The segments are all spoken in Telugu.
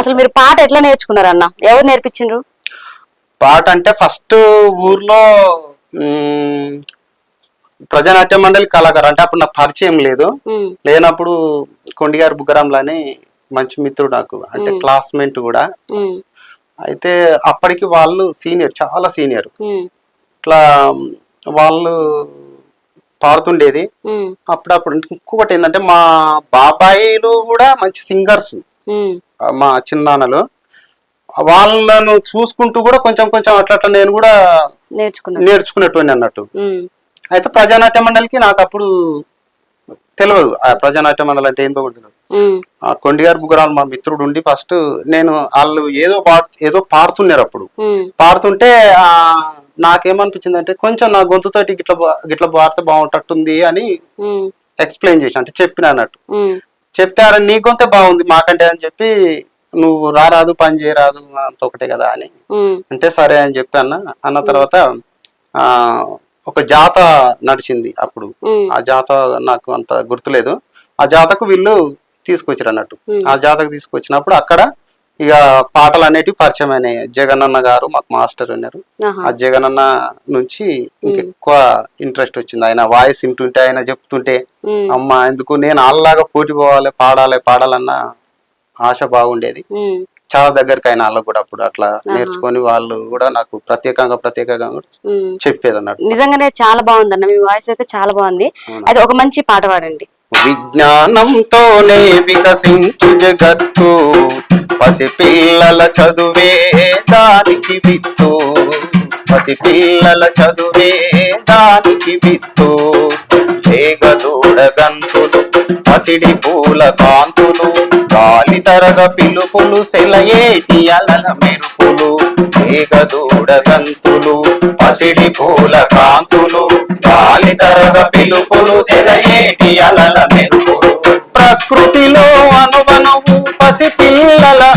అసలు మీరు పాట ఎట్లా నేర్చుకున్నారు అన్న ఎవరు నేర్పించిండ్రు? పాట అంటే ఫస్ట్ ఊర్లో ప్రజానాట్య మండలి కళాకారు. అంటే అప్పుడు నాకు పరిచయం లేదు. లేనప్పుడు కొండిగారు బుగ్గరాంలు అని మంచి మిత్రుడు నాకు. అంటే క్లాస్మేట్ కూడా. అయితే అప్పటికి వాళ్ళు సీనియర్ చాలా సీనియర్. ఇట్లా వాళ్ళు పాడుతుండేది. అప్పుడప్పుడు. ఇంకొకటి ఏంటంటే మా బాబాయిలు కూడా మంచి సింగర్స్. మా చిన్నాన్నలు వాళ్ళను చూసుకుంటూ కూడా కొంచెం కొంచెం అట్లా అట్లా నేను కూడా నేర్చుకునేటువంటి అన్నట్టు. అయితే ప్రజానాట్య మండలికి నాకు అప్పుడు తెలియదు ఆ ప్రజానాట్య మండలి అంటే ఏందో కూడా తెలియదు ఆ కొండిగారు బుగ్గరాలు మా మిత్రుడు ఉండి ఫస్ట్ నేను వాళ్ళు ఏదో ఏదో పాడుతున్నారు అప్పుడు. పాడుతుంటే ఆ నాకేమనిపించింది అంటే కొంచెం నా గొంతుతోటి గిట్ల గిట్ల పాడితే బాగుంటట్టుంది అని ఎక్స్ప్లెయిన్ చేసి అంటే చెప్పిన అన్నట్టు. చెప్తే అరే నీ గొంతే బాగుంది మాకంటే అని చెప్పి నువ్వు రారాదు పని చేయరాదు అంత ఒకటే కదా అని. అంటే సరే అని చెప్పి అన్న. అన్న తర్వాత ఆ ఒక జాత నడిచింది అప్పుడు. ఆ జాత నాకు అంత గుర్తులేదు. ఆ జాతకు వీళ్ళు తీసుకొచ్చారు అన్నట్టు. ఆ జాతకు తీసుకొచ్చినప్పుడు అక్కడ ఇక పాటలు అనేటివి పరిచయం అయినాయి జగనన్న గారు మాకు మాస్టర్ ఉన్నారు ఆ జగనన్న నుంచి ఇంకెక్కువ ఇంట్రెస్ట్ వచ్చింది. ఆయన వాయిస్ వింటుంటే ఆయన చెప్తుంటే అమ్మ ఎందుకు నేను వాళ్ళలాగా పోటీ పోవాలి పాడాలి పాడాలన్న ఆశ బాగుండేది. చాలా దగ్గరికి అయిన వాళ్ళకు కూడా అప్పుడు అట్లా నేర్చుకొని వాళ్ళు కూడా నాకు ప్రత్యేకంగా ప్రత్యేకంగా. చెప్పేది అన్నట్టు నిజంగానే చాలా బాగుందన్న. మీ వాయిస్ అయితే చాలా బాగుంది. అది ఒక మంచి పాట పాడండి. విజ్ఞానంతోనే వికసించు జగత్తు. పసిపిల్లల చదువే దానికి విత్తు. పసిపిల్లల చదువే దానికి విత్తు. లేగదూడ గంతులు పసిడి పూల కాంతులు గాలి తరగ పిలుపులు సెలయేటి అలల మెరుపులు. లేగదూడ గంతులు పసిడి పూల కాంతులు గాలి తరగ పిలుపులు సెలయేటి అలల మెరుపులు.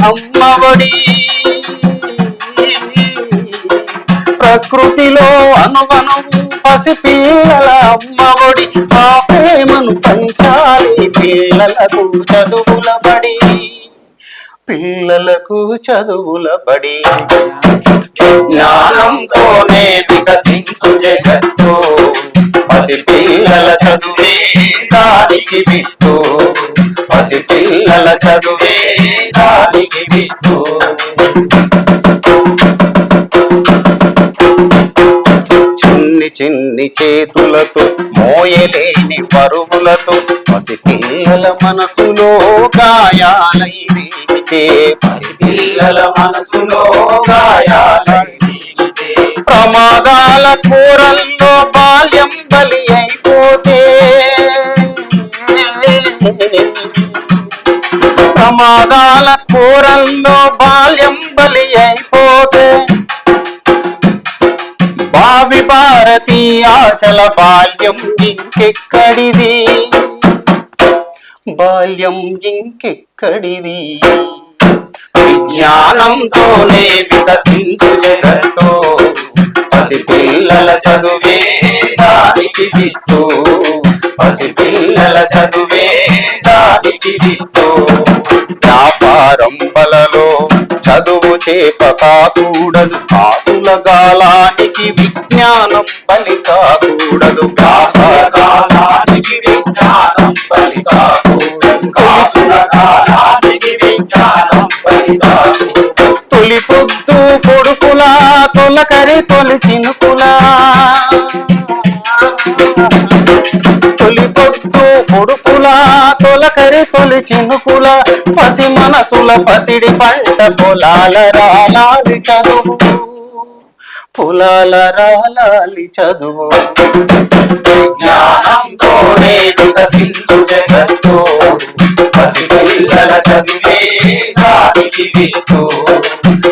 అమ్మఒడి ప్రకృతిలో అనువనువు పసిపిల్లల అమ్మఒడి. ఆ ప్రేమను పంచాలి పిల్లలకు చదువుల బడి పిల్లలకు చదువుల బడి జ్ఞానంతోనే వికసించు జగత్తు. పసిపిల్లల చదువే దానికి విత్తు పసి పిల్లల చదువే దానికి విత్తు చిన్ని చిన్ని చేతులతో మోయలేని పరుగులతో పసి పిల్లల మనసులో గాయాలై పసి పిల్లల మనసులో గాయాలై రేగితే ప్రమాదాల కూరల్లో బాల్యం బలి అయిపోతే. ప్రమాదాల కూరల్లో బాల్యం బలి అయిపోతే భావి భారతి ఆశల బాల్యం ఇంకెక్కడిది? బాల్యం ఇంకెక్కడిది? విజ్ఞానంతోనే వికసించు జగత్తు పసిపిల్లల చదువే దానికి విత్తు. పసిపిల్లల చదువే దానికి విత్తు. చేపకాకూడదు కాసుల గాలానికి విజ్ఞానం బలి కాకూడదు. కాసుల గాలానికి విజ్ఞానం బలి కాకూడదు. కాసుల గాలానికి విజ్ఞానం బలి కాకూడదు. తొలి పొద్దు కొడుకులా తొలకరి తొలి చినుకులా. తొలి చినుకుల పసి మనసుల పసిడి పంట పొలాల రాలాలి చదువు. పొలాల రాలాలి చదువు. జ్ఞానంతోనే వికసించు జగత్తు. పసిపిల్లల చదివే దానికి విత్తు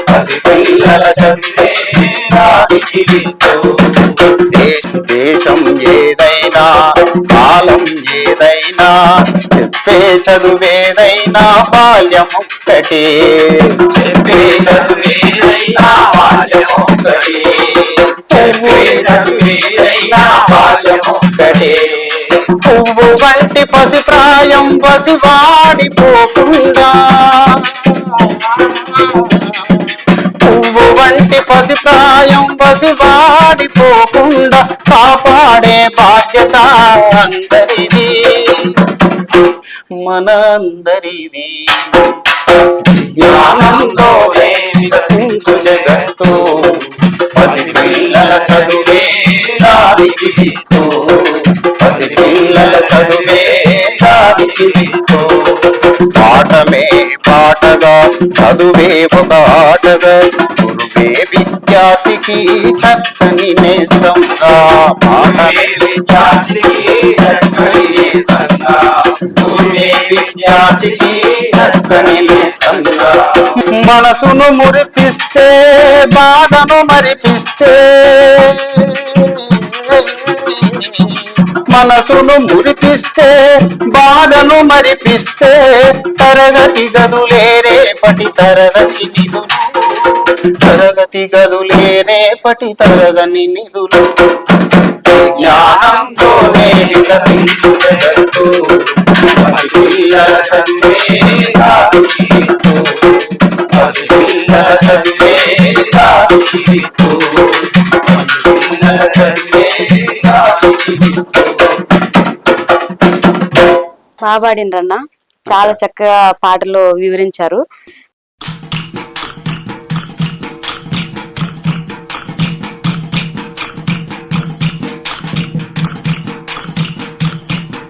పసిపిల్లల చదివే దానికి విత్తు దేశ కాలం ఏదైనా చెప్పే చదువేదైనా బాల్యం ఒక్కటే చెప్పే చదువేదైనా బాల్యం ఒక్కటే చెప్పే చదువేదైనా బాల్యం ఒక్కటే పువ్వు వంటి పసి ప్రాయం పసి వాడిపోకుండా వంటి పసిప్రాయం పసివాడిపోకుండా కాపాడే బాధ్యత అందరిది. మనందరిది. జ్ఞానంతోనే వికసించు జగత్తు. పసిపిల్లల చదువే దానికి దిక్కు. పసిపిల్లల చదువే దానికి దిక్కు. పాఠమే పాటగా చదువే ఒక ఆటగా. విద్యార్థికి చక్కని మనసును మురిపిస్తే బాధను మరిపిస్తే. మనసును మురిపిస్తే బాధను మరిపిస్తే. తరగతి గదులే రేపటి తరగతి నిధులు. తరగతి గదులే రేపటి తరగని నిధులు. జ్ఞానంతోనే వికసించు పసిపిల్లల చదివే పసిపిల్లల చదివే పసిపిల్లల చదివే బాగా పాడిండ్రన్న చాలా చక్కగా పాటలు వివరించారు.